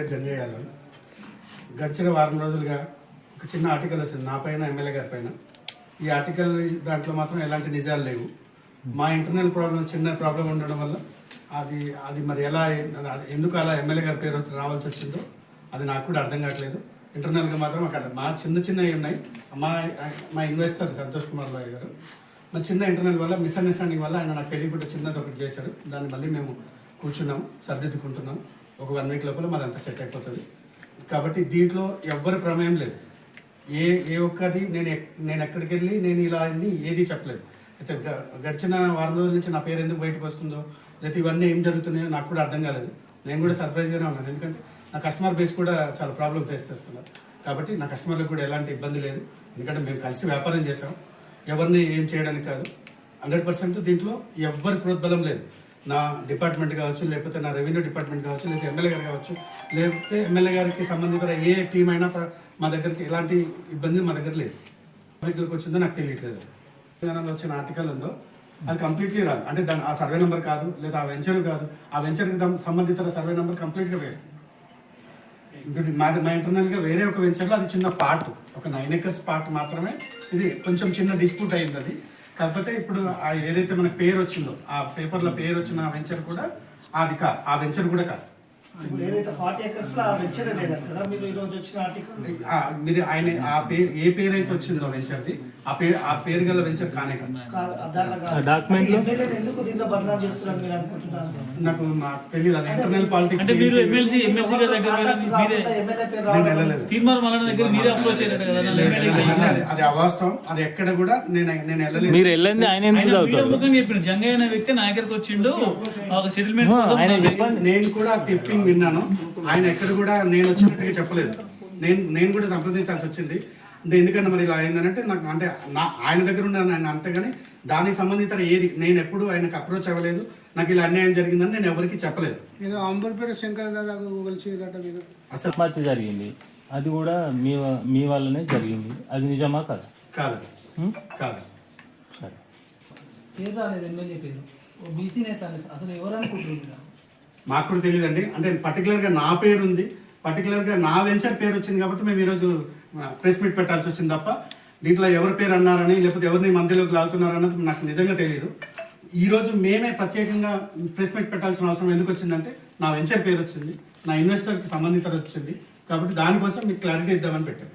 పేరు జంజయ్ యాదవ్ గడిచిన వారం రోజులుగా ఒక చిన్న ఆర్టికల్ వచ్చింది నా పైన ఎమ్మెల్యే గారి పైన. ఈ ఆర్టికల్ దాంట్లో మాత్రం ఎలాంటి నిజాలు లేవు. మా ఇంటర్నల్ ప్రాబ్లం చిన్న ప్రాబ్లం ఉండడం వల్ల అది అది మరి ఎలా అది ఎందుకు అలా ఎమ్మెల్యే గారి పేరు రావాల్సి వచ్చిందో అది నాకు కూడా అర్థం కావట్లేదు. ఇంటర్నల్గా మాత్రం అక్కడ మా చిన్న చిన్నవి ఉన్నాయి. మా మా ఇన్వెస్టర్ సంతోష్ కుమార్ రాయ్ గారు. మా చిన్న ఇంటర్నల్ వల్ల మిస్అండర్స్టాండింగ్ వల్ల ఆయన నాకు తెలియకుండా చిన్నది ఒకటి చేశారు. దాన్ని మళ్ళీ మేము కూర్చున్నాం సర్దిద్దుకుంటున్నాం. ఒక వన్ వీక్ లోపల మాదంతా సెట్ అయిపోతుంది. కాబట్టి దీంట్లో ఎవ్వరి ప్రమేయం లేదు. ఏ ఏ ఒక్కటి నేను నేను ఎక్కడికి వెళ్ళి నేను ఇలా అయింది ఏది చెప్పలేదు. అయితే గ- గడిచిన వారం రోజుల నుంచి నా పేరు ఎందుకు బయటకు వస్తుందో లేకపోతే ఇవన్నీ ఏం జరుగుతున్నాయో నాకు కూడా అర్థం కాలేదు. నేను కూడా సర్ప్రైజ్గానే ఉన్నాను. ఎందుకంటే నా కస్టమర్ బేస్ కూడా చాలా ప్రాబ్లం ఫేస్ చేస్తున్నారు. కాబట్టి నా కస్టమర్లకు కూడా ఎలాంటి ఇబ్బంది లేదు. ఎందుకంటే మేము కలిసి వ్యాపారం చేసాం ఎవరిని ఏం చేయడానికి కాదు. హండ్రెడ్ పర్సెంట్ దీంట్లో ఎవ్వరి ప్రోద్బలం లేదు. నా డిపార్ట్మెంట్ కావచ్చు లేకపోతే నా రెవెన్యూ డిపార్ట్మెంట్ కావచ్చు లేకపోతే ఎమ్మెల్యే గారు కావచ్చు లేకపోతే ఎమ్మెల్యే గారికి సంబంధిత ఏ టీం అయినా మా దగ్గరికి ఎలాంటి ఇబ్బంది మా దగ్గర లేదు. దగ్గరికి వచ్చిందో నాకు తెలియట్లేదు. తెలంగాణలో వచ్చిన ఆర్టికల్ ఉందో అది కంప్లీట్లీ రాదు. అంటే దాని ఆ సర్వే నెంబర్ కాదు లేదా ఆ వెంచర్ కాదు. ఆ వెంచర్కి సంబంధిత సర్వే నెంబర్ కంప్లీట్గా వేరు. ఇంకోటి మాది మా ఇంటర్నల్గా వేరే ఒక వెంచర్లో అది చిన్న పార్ట్. ఒక నైన్ ఎకర్స్ పార్ట్ మాత్రమే. ఇది కొంచెం చిన్న డిస్ప్యూట్ అయింది అది. కాకపోతే ఇప్పుడు ఆ ఏదైతే మనకు పేరు వచ్చిందో ఆ పేపర్లో పేరు వచ్చిన ఆ వెంచర్ కూడా అది కా ఆ వెంచర్ కూడా కాదు. ఇప్పుడు ఏదైతే ఫార్టీ ఎకర్స్లో ఆ వెంచర్ లేదు అక్కడ మీరు ఈ రోజు వచ్చిన ఆర్టికల్? ఆ మీరు ఆయన ఆ పేరు ఏ పేరు అయితే వచ్చిందో వెంచర్ది ఆ పేరు ఆ పేరు గల వెంచర్ కానే కాదు. దాంట్లో ఆ document లో? ఎమ్మెల్యేని ఎందుకు దీంట్లో బదనాం చేస్తున్నారు మీరు అనుకుంటున్నారు? నాకు నాకు తెలియదు అది ఇంటర్నల్ పాలిటిక్స్ అంటే మీరు ఎమ్మెల్సీ ఎమ్మెల్సీ గారి దగ్గర వెళ్ళి మీరే ఎమ్మెల్యే పేరు నేను రావడం వెళ్ళలేదు. తీర్మానం దగ్గర మీరే అప్రోచ్ అయ్యారు కదా నన్ను. అది- అది అవాస్తవం. అది ఎక్కడ కూడా నేను నేను వెళ్ళలేదు. మీరు వెళ్ళండి ఆయన ఎందుకు ఆయన వీడియో చదువుతాడు ముఖంగా చెప్పిన జంగయ్య అనే వ్యక్తి నా దగ్గరకు వచ్చిండు. ఒక సెటిల్మెంట్ ఆ, ఆయన చెప్పండి. నేను కూడా క్లిప్పింగ్ విన్నాను. ఆయన ఎక్కడ కూడా నేను వచ్చినట్టుగా చెప్పలేదు. నేను నేను కూడా సంప్రదించాల్సి వచ్చింది. అంటే ఎందుకంటే మరి ఇలా అయిందనంటే నాకు అంటే నా ఆయన దగ్గర ఉన్నాను ఆయన అంతేగాని దానికి సంబంధిత ఏది నేను ఎప్పుడు ఆయనకు అప్రోచ్ అవ్వలేదు. నాకు ఇలా అన్యాయం జరిగిందని నేను ఎవరికి చెప్పలేదు. ఏదో అంబర్పేట శంకర్ దాదాపు జరిగింది. అది కూడా మీ మీ వల్లనే జరిగింది. అది నిజమా కదా? కాదు? కాదు. సరే. పేరు రాలేదు ఎమ్మెల్యే పేరు. ఓ బీసీ నేత అసలు ఎవరు అనుకుంటున్నారు? మాకు కూడా తెలియదండి. అంటే పర్టికులర్గా నా పేరు ఉంది పర్టికులర్గా నా వెంచర్ పేరు వచ్చింది కాబట్టి మేము ఈరోజు ప్రెస్ మీట్ పెట్టాల్సి వచ్చింది తప్ప దీంట్లో ఎవరి పేరు అన్నారని లేకపోతే ఎవరిని మందిలోకి లాగుతున్నారన్నది నాకు నిజంగా తెలియదు. ఈరోజు మేమే ప్రత్యేకంగా ప్రెస్ మీట్ పెట్టాల్సిన అవసరం ఎందుకు వచ్చిందంటే నా వెంచర్ పేరు వచ్చింది. నా ఇన్వెస్టర్ సంబంధిత వచ్చింది. కాబట్టి దానికోసం మీకు క్లారిటీ ఇద్దామని పెట్టాను.